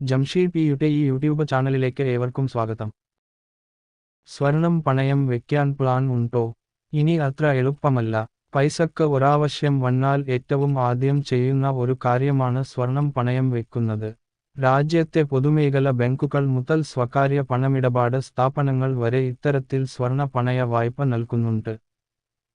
ജംഷീദ് പിയുടെ ഈ യൂട്യൂബ് ചാനലിലേക്ക് ഏവർക്കും സ്വാഗതം. സ്വർണം പണയം വെക്കാൻ പ്ലാൻ ഉണ്ടോ? ഇനി അത്ര എളുപ്പമല്ല. പൈസക്ക് ഒരാവശ്യം വന്നാൽ ഏറ്റവും ആദ്യം ചെയ്യുന്ന ഒരു കാര്യമാണ് സ്വർണം പണയം വെക്കുന്നത്. രാജ്യത്തെ പൊതുമേഖല ബാങ്കുകൾ മുതൽ സ്വകാര്യ പണമിടപാട് സ്ഥാപനങ്ങൾ വരെ ഇത്തരത്തിൽ സ്വർണ പണയ വായ്പ നൽകുന്നുണ്ട്.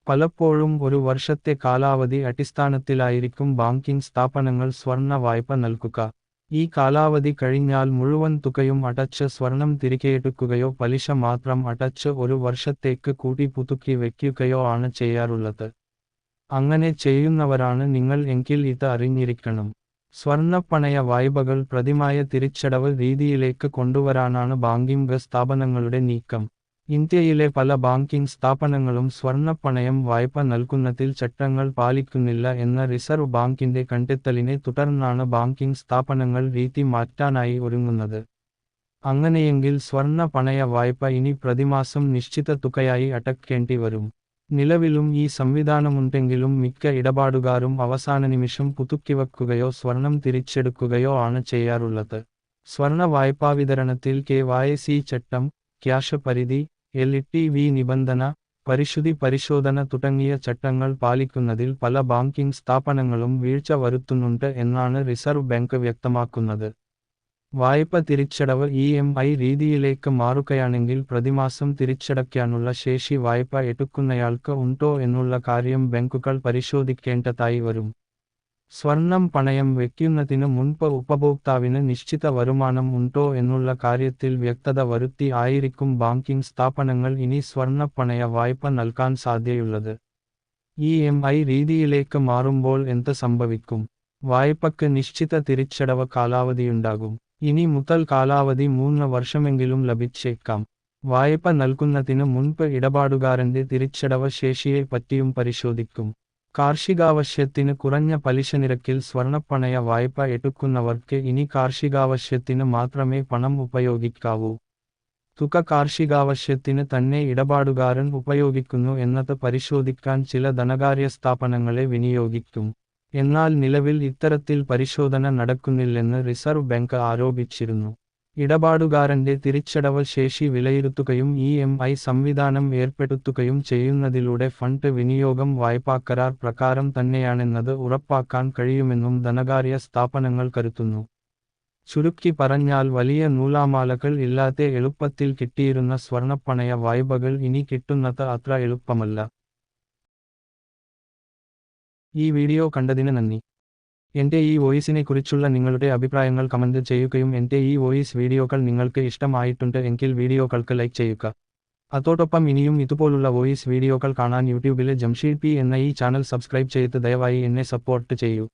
പലപ്പോഴും ഒരു വർഷത്തെ കാലാവധി അടിസ്ഥാനത്തിലായിരിക്കും ബാങ്കിംഗ് സ്ഥാപനങ്ങൾ സ്വർണ വായ്പ നൽകുക. ഈ കാലാവധി കഴിഞ്ഞാൽ മുഴുവൻ തുകയും അടച്ച് സ്വർണം തിരികെയെടുക്കുകയോ പലിശ മാത്രം അടച്ച് ഒരു വർഷത്തേക്ക് കൂടി പുതുക്കി വയ്ക്കുകയോ ആണ് ചെയ്യാറുള്ളത്. അങ്ങനെ ചെയ്യുന്നവരാണ് നിങ്ങൾ എങ്കിൽ ഇത് അറിഞ്ഞിരിക്കണം. സ്വർണപ്പണയ വായ്പകൾ പ്രതിമായ തിരിച്ചടവ് രീതിയിലേക്ക് കൊണ്ടുവരാനാണ് ബാങ്കിംഗ് സ്ഥാപനങ്ങളുടെ നീക്കം. ഇന്ത്യയിലെ പല ബാങ്കിംഗ് സ്ഥാപനങ്ങളും സ്വർണപ്പണയം വായ്പ നൽകുന്നതിൽ ചട്ടങ്ങൾ പാലിക്കുന്നില്ല എന്ന റിസർവ് ബാങ്കിന്റെ കണ്ടെത്തലിനെ തുടർന്നാണ് ബാങ്കിംഗ് സ്ഥാപനങ്ങൾ രീതി മാറ്റാനായി ഒരുങ്ങുന്നത്. അങ്ങനെയെങ്കിൽ സ്വർണ പണയ വായ്പ ഇനി പ്രതിമാസം നിശ്ചിത തുകയായി അടക്കേണ്ടി വരും. നിലവിലും ഈ സംവിധാനമുണ്ടെങ്കിലും മിക്ക ഇടപാടുകാരും അവസാന നിമിഷം പുതുക്കിവെക്കുകയോ സ്വർണം തിരിച്ചെടുക്കുകയോ ആണ് ചെയ്യാറുള്ളത്. സ്വർണ വായ്പാ വിതരണത്തിൽ കെ വായ ചട്ടം ക്യാഷ് പരിധി എൽ വി നിബന്ധന പരിശുദ്ധി പരിശോധന തുടങ്ങിയ ചട്ടങ്ങൾ പാലിക്കുന്നതിൽ പല ബാങ്കിംഗ് സ്ഥാപനങ്ങളും വീഴ്ച വരുത്തുന്നുണ്ട് എന്നാണ് റിസർവ് ബാങ്ക് വ്യക്തമാക്കുന്നത്. വായ്പ തിരിച്ചടവ് ഇ എം ഐ രീതിയിലേക്ക് മാറുകയാണെങ്കിൽ പ്രതിമാസം തിരിച്ചടയ്ക്കാനുള്ള ശേഷി വായ്പ എടുക്കുന്നയാൾക്ക് ഉണ്ടോ എന്നുള്ള കാര്യം ബാങ്കുകൾ പരിശോധിക്കേണ്ടതായി വരും. സ്വർണം പണയം വെക്കുന്നതിനു മുൻപ് ഉപഭോക്താവിന് നിശ്ചിത വരുമാനം ഉണ്ടോ എന്നുള്ള കാര്യത്തിൽ വ്യക്തത വരുത്തി ആയിരിക്കും ബാങ്കിംഗ് സ്ഥാപനങ്ങൾ ഇനി സ്വർണ പണയ വായ്പ നൽകാൻ സാധ്യതയുള്ളത്. ഇ എം ഐ രീതിയിലേക്ക് മാറുമ്പോൾ എന്ത് സംഭവിക്കും? വായ്പക്ക് നിശ്ചിത തിരിച്ചടവ് കാലാവധിയുണ്ടാകും. ഇനി മുതൽ കാലാവധി മൂന്ന് വർഷമെങ്കിലും ലഭിച്ചേക്കാം. വായ്പ നൽകുന്നതിനു മുൻപ് ഇടപാടുകാരന്റെ തിരിച്ചടവ് ശേഷിയെ പറ്റിയും പരിശോധിക്കും. കാർഷികാവശ്യത്തിന് കുറഞ്ഞ പലിശ നിരക്കിൽ സ്വർണപ്പണയ വായ്പ എടുക്കുന്നവർക്ക് ഇനി കാർഷികാവശ്യത്തിന് മാത്രമേ പണം ഉപയോഗിക്കാവൂ. തുക കാർഷികാവശ്യത്തിന് തന്നെ ഇടപാടുകാരൻ ഉപയോഗിക്കുന്നു എന്നത് പരിശോധിക്കാൻ ചില ധനകാര്യ സ്ഥാപനങ്ങളെ വിനിയോഗിക്കും. എന്നാൽ നിലവിൽ ഇത്തരത്തിൽ പരിശോധന നടക്കുന്നില്ലെന്ന് റിസർവ് ബാങ്ക് ആരോപിച്ചിരുന്നു. ഇടപാടുകാരന്റെ തിരിച്ചടവ് ശേഷി വിലയിരുത്തുകയും ഇ എം ഐ സംവിധാനം ഏർപ്പെടുത്തുകയും ചെയ്യുന്നതിലൂടെ ഫണ്ട് വിനിയോഗം വായ്പാക്കരാർ പ്രകാരം തന്നെയാണെന്നത് ഉറപ്പാക്കാൻ കഴിയുമെന്നും ധനകാര്യ സ്ഥാപനങ്ങൾ കരുത്തുന്നു ചുരുക്കി പറഞ്ഞാൽ വലിയ നൂലാമാലകൾ ഇല്ലാതെ എളുപ്പത്തിൽ കിട്ടിയിരുന്ന സ്വർണപ്പണയ വായ്പകൾ ഇനി കിട്ടുന്നത് അത്ര എളുപ്പമല്ല. ഈ വീഡിയോ കണ്ടതിന് നന്ദി. എന്റെ ഈ വോയിസിനെ കുറിച്ചുള്ള നിങ്ങളുടെ അഭിപ്രായങ്ങൾ കമന്റ് ചെയ്യുകയും എന്റെ ഈ വോയിസ് വീഡിയോകൾ നിങ്ങൾക്ക് ഇഷ്ടമായിട്ടുണ്ട് എങ്കിൽ വീഡിയോകൾക്ക് ലൈക്ക് ചെയ്യുക. അതോടൊപ്പം ഇനിയും ഇതുപോലുള്ള വോയിസ് വീഡിയോകൾ കാണാൻ യൂട്യൂബിലെ ജംഷീദ് പി എന്ന ഈ ചാനൽ സബ്സ്ക്രൈബ് ചെയ്ത് ദയവായി എന്നെ സപ്പോർട്ട് ചെയ്യൂ.